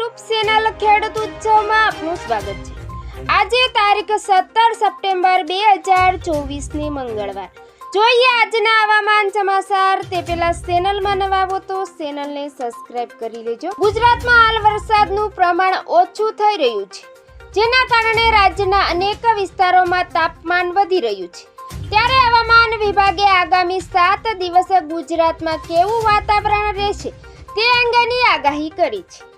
વિડીયોમાં આપનું સ્વાગત છે. આજે તારીખ સત્તર સપ્ટેમ્બર બે હજાર ચોવીસની મંગળવાર. જોઈએ આજના હવામાન સમાચાર. તે પહેલા ચેનલમાં નવા તો ચેનલને સબસ્ક્રાઇબ કરી લેજો. ગુજરાતમાં હાલ વરસાદનું પ્રમાણ ઓછું થઈ રહ્યું છે. જેના કારણે રાજ્યના અનેક વિસ્તારોમાં તાપમાન વધી રહ્યું છે. ત્યારે હવામાન વિભાગે આગામી સાત દિવસ ગુજરાતમાં કેવું વાતાવરણ રહેશે તે અંગેની આગાહી કરી છે.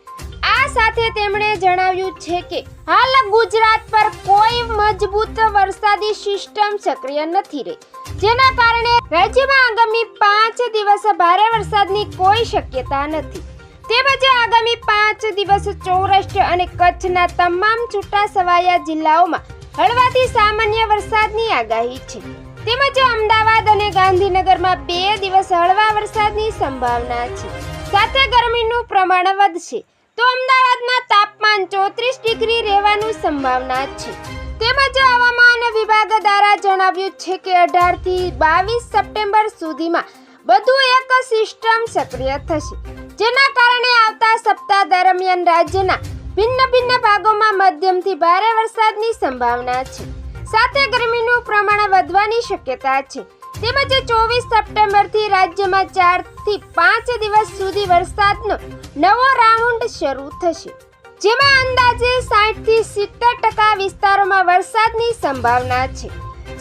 સાથે તેમણે જણાવ્યું છે કે હાલ ગુજરાત પર કોઈ મજબૂત વરસાદી સિસ્ટમ સક્રિય નથી રહી. જેના કારણે રાજ્યમાં આગામી પાંચ દિવસ ભારે વરસાદની કોઈ શક્યતા નથી. તેમજ આગામી પાંચ દિવસ સૌરાષ્ટ્ર અને કચ્છના તમામ છૂટા છવાયા જિલ્લાઓમાં હળવાથી સામાન્ય વરસાદની આગાહી છે. તેમજ અમદાવાદ અને ગાંધીનગરમાં બે દિવસ હળવા વરસાદની સંભાવના છે. સાથે ગરમીનું પ્રમાણ વધશે. તો અમદાવાદમાં તાપમાન ચોત્રીસ ડિગ્રી રહેવાનું સંભાવના છે. તેમજ હવામાન વિભાગ દ્વારા જણાવ્યું છે કે અઢારથી બાવીસ સપ્ટેમ્બર સુધીમાં બધું એક સિસ્ટમ સક્રિય થશે. જેના કારણે આવતા સપ્તાહ દરમિયાન રાજ્યના ભિન્ન ભિન્ન ભાગોમાં મધ્યમથી ભારે વરસાદની સંભાવના છે. સાથે ગરમીનું પ્રમાણ વધવાની શક્યતા છે. તેમજ ચોવીસ સપ્ટેમ્બરથી રાજ્યમાં ચારથી પાંચ દિવસ સુધી વરસાદનો નવો રાઉન્ડ શરૂ થશે. જેમાં અંદાજે સાઠથી સિત્તેર ટકા વિસ્તારોમાં વરસાદની સંભાવના છે.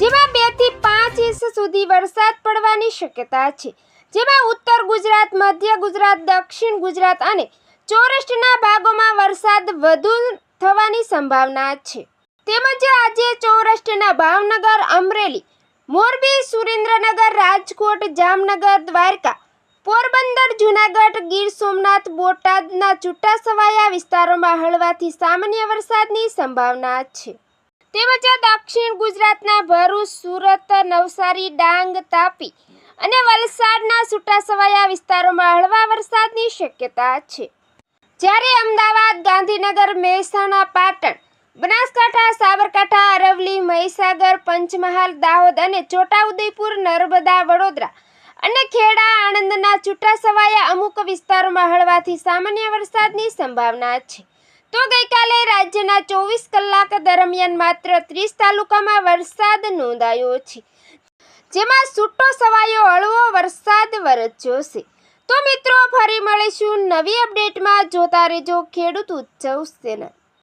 જેમાં બેથી પાંચ ઇંચ સુધી વરસાદ પડવાની શક્યતા છે. જેમાં ઉત્તર ગુજરાત, મધ્ય ગુજરાત, દક્ષિણ ગુજરાત અને ચોરસ્ટના ભાગોમાં વરસાદ વધુ થવાની સંભાવના છે. તેમજ આજે સૌરાષ્ટ્રના ભાવનગર, અમરેલી મોરબી, સુરેન્દ્રનગર, રાજકોટ, જામનગર, દ્વારકા, પોરબંદર, જુનાગઢ, ગીર સોમનાથ બોટાદના છૂટાછવાયા વિસ્તારોમાં હળવાથી સામાન્ય વરસાદની સંભાવના છે. તેમજ દક્ષિણ ગુજરાતના ભરૂચ, સુરત, નવસારી, ડાંગ, તાપી અને વલસાડના છૂટાછવાયા વિસ્તારોમાં હળવા વરસાદની શક્યતા છે. જ્યારે અમદાવાદ, ગાંધીનગર, મહેસાણા, પાટણ બનાસકાંઠા, સાબરકાંઠા અરવલી મહીસાગર, પંચમહાલ, દાહોદ અને છોટાઉદેપુર, નર્મદા, વડોદરા અને ખેડા, આણંદના છૂટાછવાયા અમુક વિસ્તારોમાં હળવાથી સામાન્ય વરસાદની સંભાવના છે. તો ગઈકાલે રાજ્યના ચોવીસ કલાક દરમિયાન માત્ર ત્રીસ તાલુકામાં વરસાદ નોંધાયો છે, જેમાં છૂટો સવાયો હળવો વરસાદ વરસ્યો છે. તો મિત્રો, ફરી મળીશું નવી અપડેટમાં. જોતા રહેજો ખેડૂત ઉત્સવ ચેનલ